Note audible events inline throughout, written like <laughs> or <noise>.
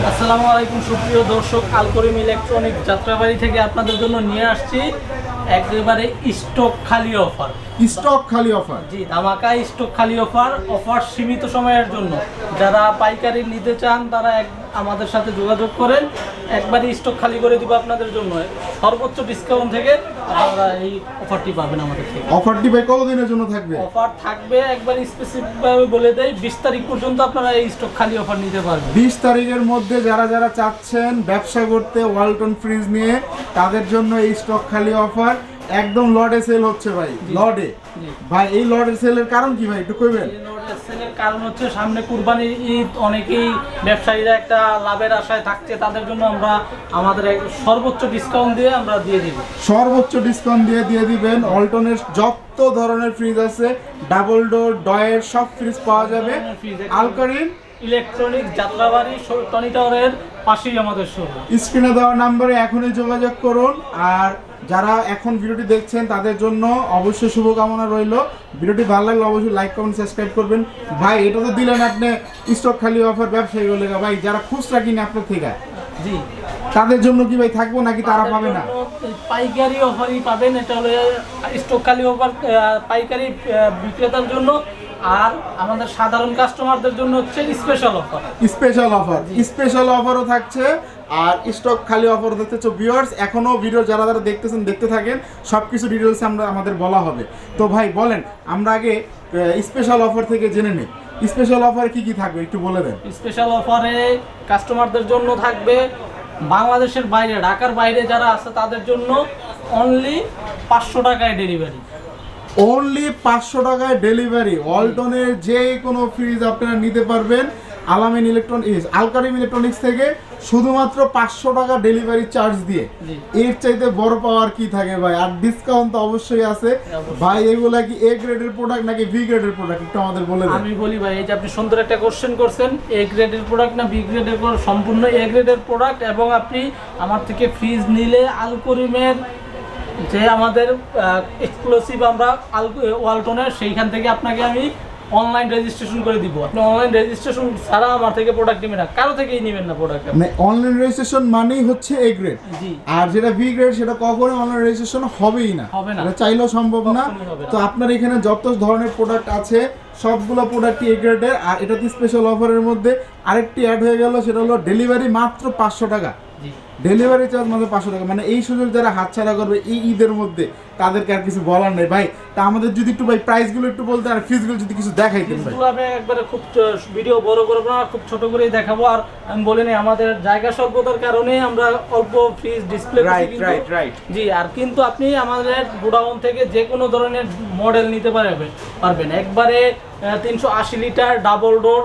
আসসালামু আলাইকুম, সুপ্রিয় দর্শক, আলকরিম ইলেকট্রনিক যাত্রাবাড়ি থেকে আপনাদের জন্য নিয়ে আসছি একেবারে স্টক খালি অফার স্টক খালি অফার জি ধামাকা স্টক খালি অফার অফার সীমিত সময়ের জন্য। যারা পাইকারি নিতে চান তারা এক আমাদের সাথে যোগাযোগ করেন। একবারই স্টক খালি করে দিব আপনাদের জন্য। সর্বোচ্চ ডিসকাউন্ট থেকে আপনারা এই অফারটি পাবেন আমাদের থেকে। অফারটি ভাই কতদিনের জন্য থাকবে? অফার থাকবে একবার স্পেসিফিকভাবে বলে দেয় বিশ তারিখ পর্যন্ত আপনারা এই স্টক খালি অফার নিতে পারবেন। বিশ তারিখের মধ্যে যারা যারা চাচ্ছেন ব্যবসা করতে ওয়ালটন ফ্রিজ নিয়ে তাদের জন্য এই স্টক খালি অফার একদম লডে সেল হচ্ছে ভাই জি। ভাই এই লডে সেলের কারণ কি ভাই একটু কইবেন? সেলের কারণ হচ্ছে সামনে কুরবানির ঈদ অনেকেই ব্যবসায়ীরা একটা লাভের আশায় থাকছে তাদের জন্য আমরা আমাদের সর্বোচ্চ ডিসকাউন্ট দিয়ে আমরা দিয়ে দিব। সর্বোচ্চ ডিসকাউন্ট দিয়ে দিয়ে দিবেন অল্টনের যত ধরনের ফ্রিজ আছে ডাবল ডোর ডয়ের সব ফ্রিজ পাওয়া যাবে। আলকারিন? ইলেকট্রনিক যাত্রাবাড়ি টনি টাওয়ারের পাশেই আমাদের শোরুম। স্ক্রিনে দেওয়া নাম্বারে এখনই যোগাযোগ করুন। আর যারা এখন ভিডিওটি দেখছেন তাদের জন্য অবশ্যই শুভকামনা রইল। ভিডিওটি ভালো লাগলে অবশ্যই লাইক কমেন্ট সাবস্ক্রাইব করবেন। ভাই এটা তো দিলেন আপনি স্টক খালি অফার ব্যবসায়ী বলে ভাই যারা খুচরা কিনে আপনার থেকে জি। তাদের জন্য কি ভাই থাকব নাকি তারা পাবে না? পাইকারি অফারই পাবেন এটা হলো স্টক খালি অফার পাইকারি বিক্রেতার জন্য আর আমাদের সাধারণ কাস্টমারদের জন্য হচ্ছে special offer special offer special অফারও থাকছে আর স্টক খালি অফার দেখতেছো ভিউয়ার্স এখনও ভিডিও যারা যারা দেখতেছেন দেখতে থাকেন সব কিছু ডিটেলস আমরা আমাদের বলা হবে। তো ভাই বলেন আমরা আগে স্পেশাল অফার থেকে জেনে নিই। স্পেশাল অফার কি কি থাকবে? একটু বলে দেন। স্পেশাল অফারে কাস্টমারদের জন্য থাকবে বাংলাদেশের বাইরে ঢাকার বাইরে যারা আছে তাদের জন্য অনলি পাঁচশো টাকায় ডেলিভারি অনলি পাঁচশো টাকায় ডেলিভারি ওয়ালটনের যে কোনো ফ্রিজ আপনারা নিতে পারবেন। আলামিন ইলেকট্রনিক্স আলকারিম ইলেকট্রনিক্স থেকে শুধুমাত্র পাঁচশো টাকা ডেলিভারি চার্জ দিয়ে। এর চাইতে বড় পাওয়ার কি থাকে ভাই? আর ডিসকাউন্ট তো অবশ্যই আছে। ভাই এগুলা কি এ গ্রেডের প্রোডাক্ট নাকি বি গ্রেডের প্রোডাক্ট একটু আমাদের বলে দেন। আমি বলি ভাই এই যে আপনি সুন্দর একটা কোশ্চেন করছেন এ গ্রেডের প্রোডাক্ট না বি গ্রেডের সম্পূর্ণ এ গ্রেডের প্রোডাক্ট এবং আপনি আমার থেকে ফ্রিজ নিলে আলকরিমের যে আমাদের এক্সক্লুসিভ আমরা ওয়ালটনের সেইখান থেকে আপনাকে আমি অনলাইন রেজিস্ট্রেশন করে দিব। আপনি অনলাইন রেজিস্ট্রেশন ছাড়া আমার থেকে প্রোডাক্ট নেবেন না। কারও থেকেই নেবেন না প্রোডাক্ট মানে অনলাইন রেজিস্ট্রেশন মানেই হচ্ছে এ গ্রেড জি। আর যেটা বি গ্রেড সেটা কখনো অনলাইন রেজিস্ট্রেশন হবেই না। হবে না। এটা চাইলেও সম্ভব না। তো আপনার এখানে যত ধরনের প্রোডাক্ট আছে সবগুলো প্রোডাক্টই এ গ্রেডের আর এটাতে স্পেশাল অফারের মধ্যে আরেকটি অ্যাড হয়ে গেল সেটা হলো ডেলিভারি মাত্র পাঁচশো টাকা। ডেলিভারি চার্জ মাত্র পাঁচশো টাকা। মানে এই সুযোগ যারা হাতছাড়া করবে এই ঈদের মধ্যে তাদেরকে আর কিছু বলার নেই। ভাই তা আমাদের যদি একটু ভাই প্রাইসগুলো একটু বলতে আর ফিজগুলো যদি কিছু ভাই। ফিজগুলো আমি একবারে খুব ভিডিও বড় করব না খুব ছোট করেই দেখাবো। আর আমি বলিনি আমাদের জায়গা স্বল্পতার কারণে আমরা অল্প fridge display right right right জি আর কিন্তু আপনি আমাদের গোডাউন থেকে যে কোনো ধরনের মডেল নিতে পারবেন পারবেন। একবারে তিনশো আশি লিটার ডাবল ডোর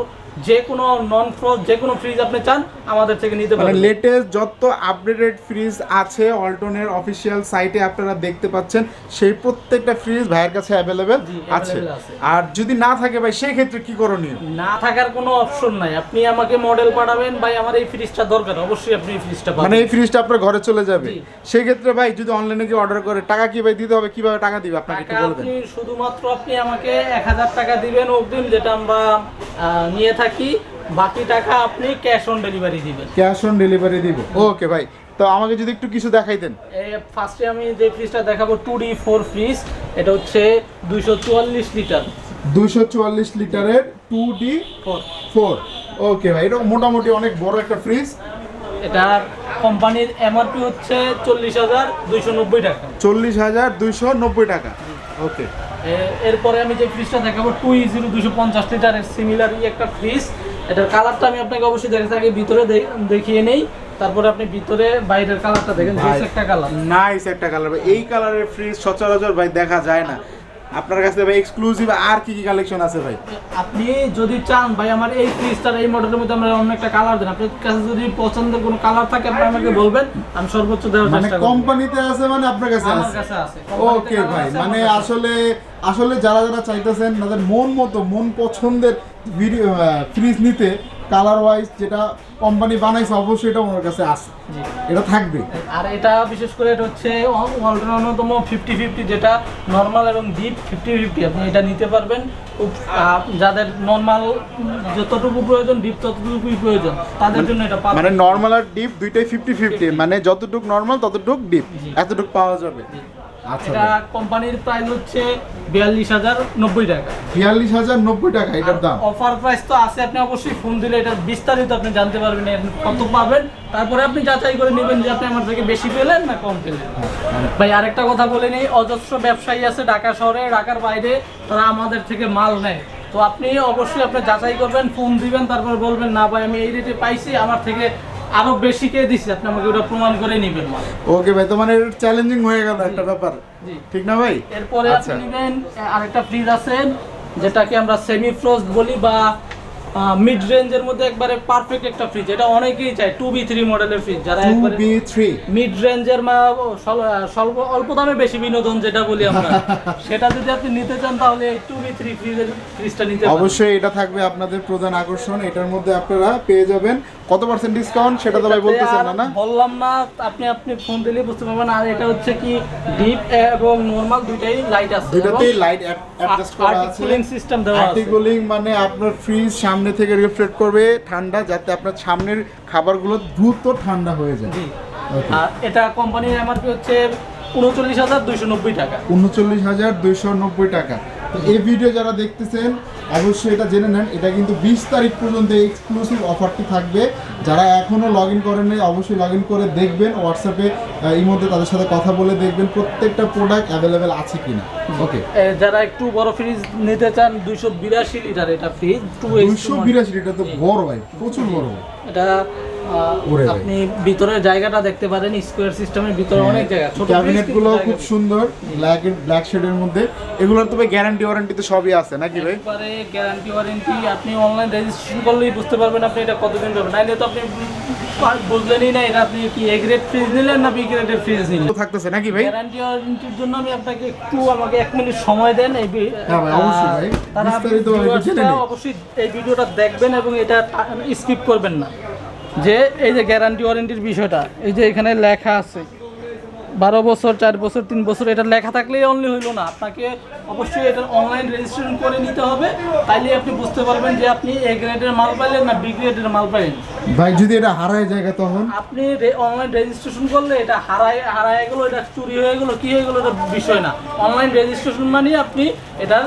যে কোনো নন ফ্রোজ যে কোনো ফ্রিজ আপনি চান আমাদের থেকে নিতে পারেন লেটেস্ট যত আপডেটেড ফ্রিজ আছে অল্টনের অফিসিয়াল সাইটে আপনারা দেখতে পাচ্ছেন সেই প্রত্যেকটা ফ্রিজ ভাইয়ের কাছে অ্যাভেলেবেল আছে। আর যদি না থাকে ভাই সেই ক্ষেত্রে কি করণীয়? না থাকার কোনো অপশন নাই। আপনি আমাকে মডেল পাঠাবেন ভাই আমার এই ফ্রিজটা দরকার। অবশ্যই আপনি এই ফ্রিজটা পাবেন। মানে এই ফ্রিজটা আপনার ঘরে চলে যাবে। সেই ক্ষেত্রে ভাই যদি অনলাইনে কি অর্ডার করে টাকা কি ভাই দিতে হবে? কীভাবে টাকা দিবে? আপনাকে একটু টাকা বলে দেন। আপনি শুধুমাত্র আপনি আমাকে এক হাজার টাকা দিবেন অগ্রিম যেটা আমরা নিয়ে থাকি। বাকি টাকা আপনি ক্যাশ অন ডেলিভারি দিবেন। ক্যাশ অন ডেলিভারি দিব। ওকে ভাই তো আমাকে যদি একটু কিছু দেখাইতেন ফার্স্টে আমি যে ফ্রিজটা দেখাবো টু ডি ফোর ফ্রিজ এটা হচ্ছে দুইশো চুয়াল্লিশ লিটার দুইশো চুয়াল্লিশ লিটারের two D four four okay ভাই এটা মোটামুটি অনেক বড় একটা ফ্রিজ এটার কোম্পানির এমআরপি হচ্ছে চল্লিশ হাজার দুইশো নব্বই টাকা। চল্লিশ হাজার দুইশো নব্বই টাকা। ওকে এরপরে আমি যে ফ্রিজটা দেখাবো টু জিরো দুশো পঞ্চাশ লিটারের সিমিলার একটা ফ্রিজ এটার কালারটা আমি আপনাকে অবশ্যই দেখে থাকি ভিতরে দেখিয়ে নেই। তারপরে আপনি ভিতরে বাইরের কালারটা দেখেন একটা কালার নাইস একটা কালার এই কালারের ফ্রিজ সচরাচর ভাই দেখা যায় না। আপনার কাছে ভাই এক্সক্লুসিভ আর কি কি কালেকশন আছে ভাই? আপনি যদি চান ভাই আমার এই ফ্রিজটার এই মডেলের মধ্যে আমরা অন্য একটা কালার দেন। আপনার কাছে যদি পছন্দের কোনো কালার থাকে আপনি আমাকে বলবেন আমি সর্বোচ্চ দেওয়ার মানে চেষ্টা করব। মানে কোম্পানিতে আছে মানে আপনার কাছে আছে? আমার কাছে আছে। ওকে ভাই মানে আসলে আসলে যারা যারা চাইতেছেন তাদের মন মতো মন পছন্দের ভিডিও ফ্রিজ নিতে কালার ওয়াইজ যেটা কোম্পানি বানাইছে অবশ্যই এটা ওনার কাছে আছে। এটা থাকবে। আর এটা বিশেষ করে এটা হচ্ছে অ- অন্যতম ফিফটি ফিফটি যেটা নর্মাল এবং ডিপ ফিফটি ফিফটি আপনি এটা নিতে পারবেন। যাদের নর্মাল যতটুকু প্রয়োজন ডিপ ততটুকুই প্রয়োজন তাদের জন্য এটা পাবেন। মানে নর্মাল আর ডিপ দুইটাই ফিফটি ফিফটি মানে যতটুক নর্মাল ততটুক ডিপ। এতটুক পাওয়া যাবে। এটা কোম্পানির প্রাইস হচ্ছে বিয়াল্লিশ হাজার নব্বই টাকা। বিয়াল্লিশ হাজার নব্বই টাকা এটার দাম। অফার প্রাইস তো আছে আপনি অবশ্যই ফোন দিলে এটা বিস্তারিত আপনি জানতে পারবেন কত পাবেন। তারপরে আপনি যাচাই করে নেবেন যে আপনি আমার থেকে বেশি পেলেন না কম পেলেন। ভাই আরেকটা কথা বলে নিই অজস্র ব্যবসায়ী আছে ঢাকা শহরে ঢাকার বাইরে তারা আমাদের থেকে মাল নেয়। তো আপনি অবশ্যই আপনি যাচাই করবেন ফোন দিবেন তারপর বলবেন না ভাই আমি এই রেটে পাইছি আমার থেকে আরও বেশি কে দিছে? আপনি আমাকে ওটা প্রমাণ করে নেবেন মানে ওকে ভাই তো মানে চ্যালেঞ্জিং হয়ে গেল একটা ব্যাপার। ঠিক না ভাই? এরপরে আচ্ছা। আপনি নেবেন আরেকটা ফ্রিজ আছে যেটাকে আমরা সেমি ফ্রোস্ট বলি বা মিড রেঞ্জের মধ্যে একবারে পারফেক্ট একটা ফ্রিজ এটা অনেকেই চায় টু বি থ্রি মডেলের ফ্রিজ যারা একবারে বি থ্রি মিড রেঞ্জের স্বল্প অল্প দামে বেশি বিনোদন যেটা বলি আমরা <laughs> সেটা যদি আপনি নিতে চান তাহলে টু বি থ্রি ফ্রিজের ফ্রিজটা নিতে অবশ্যই এটা থাকবে আপনাদের প্রধান আকর্ষণ। এটার মধ্যে আপনারা পেয়ে যাবেন। কত পার্সেন্ট ডিসকাউন্ট সেটা তো ভাই বলতেছেন না না? বললাম না আপনি আপনি ফোন দিলে বুঝতে পারবেন। আর এটা হচ্ছে কি ডিপ এবং নর্মাল দুইটাই লাইট আছে। দুইটাতেই লাইট অ্যাডজাস্ট করা আছে। কুলিং সিস্টেম দেওয়া আছে। আর্টিকুলিং মানে আপনার ফ্রিজ সামনে থেকে রিফ্লেক্ট করবে ঠান্ডা যাতে আপনার সামনের খাবারগুলো দ্রুত ঠান্ডা হয়ে যায়। আর এটা কোম্পানির এমআরপি হচ্ছে উনচল্লিশ হাজার দুইশো নব্বই টাকা। উনচল্লিশ হাজার দুইশো নব্বই টাকা। তো এই ভিডিও যারা দেখতেছেন অবশ্যই এটা জেনে নেন। এটা কিন্তু বিশ তারিখ পর্যন্ত এক্সক্লুসিভ অফারটি থাকবে। যারা এখনও লগ ইন করেন নাই অবশ্যই লগ ইন করে দেখবেন। হোয়াটসঅ্যাপে এই মধ্যে তাদের সাথে কথা বলে দেখবেন প্রত্যেকটা প্রোডাক্ট অ্যাভেলেবেল আছে কিনা। ওকে যারা একটু বড় ফ্রিজ নিতে চান দুইশো বিরাশি লিটার এটা ফ্রিজ টু দুইশো বিরাশি এটা তো বড় ভাই প্রচুর বড়। এটা। আপনি ভিতরের জায়গাটা দেখতে পারেন স্কোয়ার সিস্টেমের ভিতরে অনেক জায়গা ছোট ক্যাবিনেটগুলো খুব সুন্দর ব্ল্যাক ব্ল্যাক শেডের মধ্যে। এগুলোর তবে গ্যারান্টি ওয়ারেন্টি তো সবই আছে নাকি ভাই? একবারে গ্যারান্টি ওয়ারেন্টি আপনি অনলাইন রেজিস্ট্রেশন করলেই বুঝতে পারবেন আপনি এটা কতদিন পাবেন। নাইলে তো আপনি বুঝলেনই না এটা আপনি কি এ গ্রেড ফ্রিজ নিলেন না বি গ্রেডের ফ্রিজ নিলেন? থাকতেছে নাকি ভাই? গ্যারান্টি ওয়ারেন্টির জন্য আমি আপনাকে একটু আমাকে এক মিনিট সময় দেন এই হ্যাঁ অবশ্যই ভাই। তারা। অবশ্যই এই ভিডিওটা দেখবেন এবং এটা স্কিপ করবেন না। যে এই যে গ্যারান্টি ওয়ারেন্টির বিষয়টা এই যে এখানে লেখা আছে বারো বছর চার বছর তিন বছর এটা লেখা থাকলেই অনলি হইল না। আপনাকে অবশ্যই এটা অনলাইন রেজিস্ট্রেশন করে নিতে হবে তাইলে আপনি বুঝতে পারবেন যে আপনি এ গ্রেডের মাল পাইলেন না বি গ্রেডের মাল পাইলেন। ভাই যদি এটা হারায় জায়গা তখন? আপনি অনলাইন রেজিস্ট্রেশন করলে এটা হারায় হারায় গেলো এটা চুরি হয়ে গেলো কি হয়ে গেলো এটা বিষয় না। অনলাইন রেজিস্ট্রেশন মানে আপনি এটার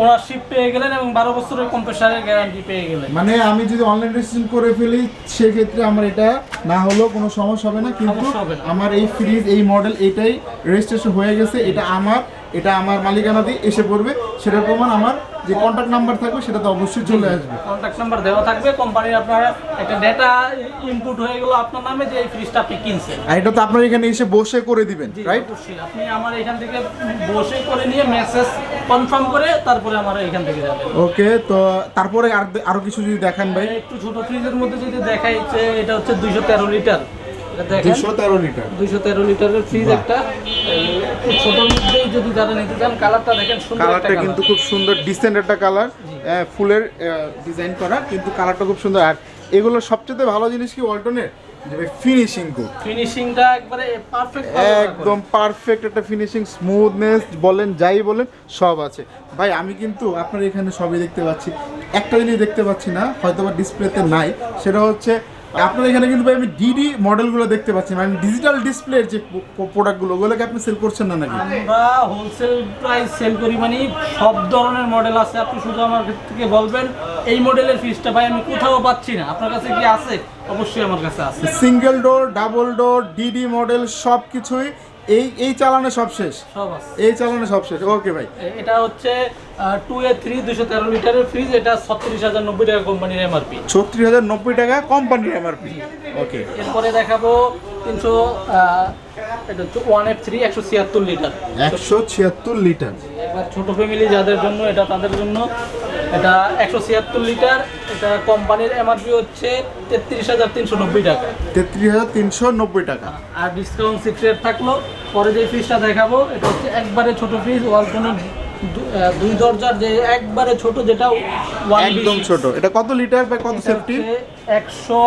ওনারশিপ পেয়ে গেলেন এবং বারো বছরের কম্প্রেসারের গ্যারান্টি পেয়ে গেলেন। মানে আমি যদি অনলাইন রেজিস্ট্রেশন করে ফেলি সেক্ষেত্রে আমার এটা না হলেও কোনো সমস্যা হবে না কিন্তু। আমার এই ফ্রিজ এই মডেল এটাই রেজিস্ট্রেশন হয়ে গেছে। এটা আমার এটা আমার মালিকানা দিয়ে এসে পড়বে। সেটার প্রমাণ আমার যে কন্ট্যাক্ট নাম্বার থাকবে সেটা তো অবশ্যই চলে আসবে। কন্ট্যাক্ট নাম্বার দেওয়া থাকবে কোম্পানির আপনার একটা ডেটা ইনপুট হয়ে গেলো আপনার নামে যে এই ফ্রিজটা আপনি কিনছেন। আর এটা তো আপনার এখানে এসে বসে করে দিবেন রাইট অবশ্যই। আপনি আমার এখান থেকে বসে করে নিয়ে মেসেজ কনফার্ম করে তারপরে আমার এখান থেকে যাবেন। ওকে তো তারপরে আর আরও কিছু যদি দেখান ভাই। একটু ছোট ফ্রিজের মধ্যে যদি দেখাই যে এটা হচ্ছে দুইশো তেরো লিটার। তেরো লিটার। দুইশো তেরো লিটারের ফ্রিজ একটা এই মধ্যেই যদি যারা নিতে চান কালারটা দেখেন কালারটা কিন্তু খুব সুন্দর ডিসেন্ট একটা কালার। ফুলের ডিজাইন করা কিন্তু কালারটা খুব সুন্দর। আর এগুলো সবচেয়ে ভালো জিনিস কি ওয়ালটনের ফিনিশিং ফিনিশিংটা একবারে পারফেক্ট একদম পারফেক্ট একটা ফিনিশিং স্মুথনেস বলেন যাই বলেন সব আছে। ভাই আমি কিন্তু আপনার এখানে সবই দেখতে পাচ্ছি। একটা জিনিস দেখতে পাচ্ছি না হয়তো বা ডিসপ্লেতে নাই সেটা হচ্ছে আপনার এখানে কিন্তু ভাই আমি ডিডি মডেলগুলো দেখতে পাচ্ছি মানে ডিজিটাল ডিসপ্লের যে প্রোডাক্টগুলো ওগুলোকে আপনি সেল করছেন না নাকি? আমরা হোলসেল প্রাইস সেল করি মানে সব ধরনের মডেল আছে। আপনি শুধু আমার থেকে বলবেন এই মডেলের ফ্রিজটা ভাই আমি কোথাও পাচ্ছি না। আপনার কাছে কি আছে? অবশ্যই আমার কাছে আছে। Single door double door DD model সব কিছুই এই এই চালানে সব শেষ? সব আছে। এই চালানে সব শেষ। ওকে ভাই। এটা হচ্ছে টু এ থ্রি দুশো তেরো লিটারের ফ্রিজ এটা ছত্রিশ হাজার নব্বই টাকা কোম্পানির এমআরপি ছত্রিশ হাজার নব্বই টাকা কোম্পানির এমআরপি ওকে এরপরে দেখাবো তিনশো এটা হচ্ছে ওয়ান এফ থ্রি একশো ছিয়াত্তর লিটার। একশো ছিয়াত্তর লিটার। ছোট ফ্যামিলি যাদের জন্য এটা তাদের জন্য। এটা একশো ছিয়াত্তর লিটার এটা কোম্পানির এমআরপি হচ্ছে তেত্রিশ হাজার তিনশো নব্বই টাকা। তেত্রিশ হাজার তিনশো নব্বই টাকা। আর ডিসকাউন্ট থাকল। পরে যে ফ্রিজটা দেখাবো এটা হচ্ছে একবারে ছোট ফ্রিজ ওয়ালটনের দুই দরজার যে একবারে ছোট যেটা একদম ছোট। এটা কত লিটার বা কত সেফটি একশো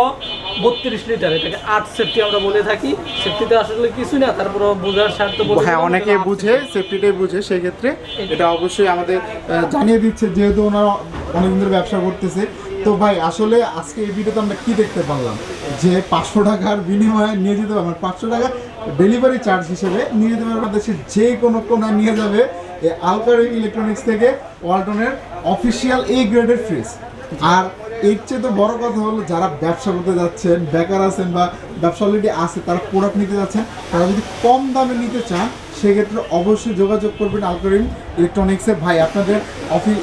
বত্রিশ লিটার এটাকে আট সেফটি আমরা বলে থাকি। সেফটিতে আসলে কিছু না তারপর বোঝার স্বার্থ হ্যাঁ অনেকে বুঝে সেফটিটাই বুঝে সেই ক্ষেত্রে এটা অবশ্যই আমাদের জানিয়ে দিচ্ছে যেহেতু ওনারা অনেকদিন ধরে ব্যবসা করতেছে। তো ভাই আসলে আজকে এই ভিডিওতে আমরা কি দেখতে পারলাম? যে পাঁচশো টাকার বিনিময়ে নিয়ে যেতে পারবেন পাঁচশো টাকা ডেলিভারি চার্জ হিসেবে নিয়ে যেতে পারবেন দেশের যে কোনো কোনায় নিয়ে যাবে। এই আলকারি ইলেকট্রনিক্স থেকে ওয়ালটনের অফিসিয়াল এ গ্রেডের ফ্রিজ আর এর চেয়ে তো বড় কথা হলো যারা ব্যবসা করতে যাচ্ছেন, বেকার আছেন বা ব্যবসা অলরেডি আছে, তারা প্রোডাক্ট নিতে যাচ্ছেন তারা যদি কম দামে নিতে চান, সেক্ষেত্রে অবশ্যই যোগাযোগ করবেন আলকারিন ইলেকট্রনিক্সের ভাই, আপনাদের অফিস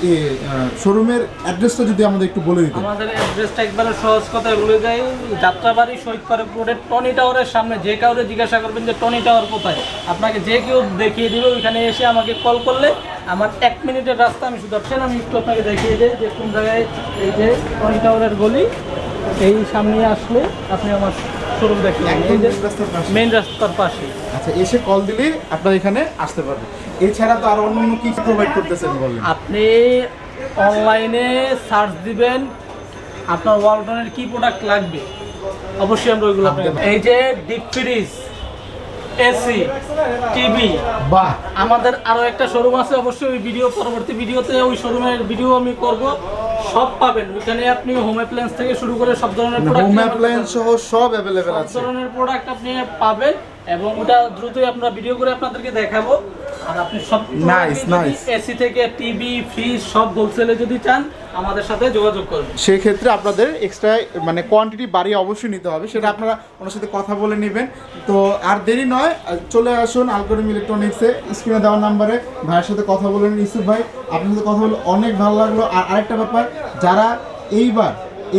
শোরুমের অ্যাড্রেসটা যদি আমাদের একটু বলে দিতেন। আমাদের অ্যাড্রেসটা একবারে সহজ কথায় বলে যাই যাত্রাবাড়ি শহীদ পার্ক রোডের টনি টাওয়ারের সামনে, যে কাউরে জিজ্ঞাসা করবেন যে টনি টাওয়ার কোথায়? আপনাকে যে কেউ দেখিয়ে দিবে, ওইখানে এসে আমাকে কল করলে আমার এক মিনিটের রাস্তা আমি শুধু আসছেন আমি একটু আপনাকে দেখিয়ে দিই যে, কোন জায়গায় এই যে টনি টাওয়ারের গলি, এই সামনে আসলে আপনি আমার শোরুম দেখতে একদম রাস্তার পাশে। আচ্ছা এসে কল দিলে আপনার এখানে আসতে পারবেন। এছাড়া তো আর অন্য অন্য কি প্রোভাইড করতেছেন বলেন? আপনি অনলাইনে সার্চ দিবেন আপনার ওয়ালটনের কি প্রোডাক্ট লাগবে? অবশ্যই আমরা ওইগুলো এই যে ডিপ ফ্রিজ এসি টিভি। বা আমাদের আরও একটা শোরুম আছে অবশ্যই ওই ভিডিও পরবর্তী ভিডিওতে ওই শোরুমের ভিডিও আমি করব। সব পাবেন। ওখানে আপনি হোম অ্যাপ্লায়েন্স থেকে শুরু করে সব ধরনের প্রোডাক্ট হোম অ্যাপ্লায়েন্স সহ সব অ্যাভেলেবেল সব ধরনের প্রোডাক্ট আপনি পাবেন এবং ওটা দ্রুতই আমরা ভিডিও করে আপনাদেরকে দেখাবো। আর আপনি সব. এসি থেকে টিভি ফ্রিজ সব হোলসেলে যদি চান আমাদের সাথে যোগাযোগ করবেন সেই ক্ষেত্রে আপনাদের এক্সট্রা মানে কোয়ান্টিটি বাড়িয়ে অবশ্যই নিতে হবে। সেটা আপনারা ওনার সাথে কথা বলে নেবেন। তো আর দেরি নয় চলে আসুন আলকরিম ইলেকট্রনিক্সে স্ক্রিনে দেওয়া নাম্বারে ভাইয়ের সাথে কথা বলেন ইসুফ ভাই। আপনার সাথে কথা বলে অনেক ভালো লাগল। আর আরেকটা ব্যাপার যারা এইবার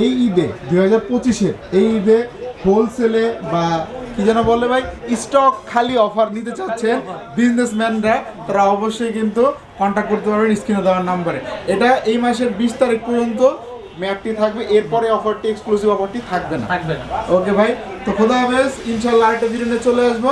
এই ঈদে দুই হাজার পঁচিশের এই ঈদে হোলসেলে বা কি যেন বলে ভাই স্টক খালি অফার নিতে চাচ্ছেন বিজনেসম্যানরা তারা অবশ্যই কিন্তু কন্ট্যাক্ট করতে পারবেন স্ক্রিনে দেওয়ার নাম্বারে এটা এই মাসের বিশ তারিখ পর্যন্ত ম্যাপটি থাকবে এরপরে অফারটি এক্সক্লুসিভ অফারটি থাকবে না। থাকবে না। ওকে ভাই তো খোদা হাফেজ ইনশাল্লাহ আরেকটা ভিডিও নিয়ে চলে আসব।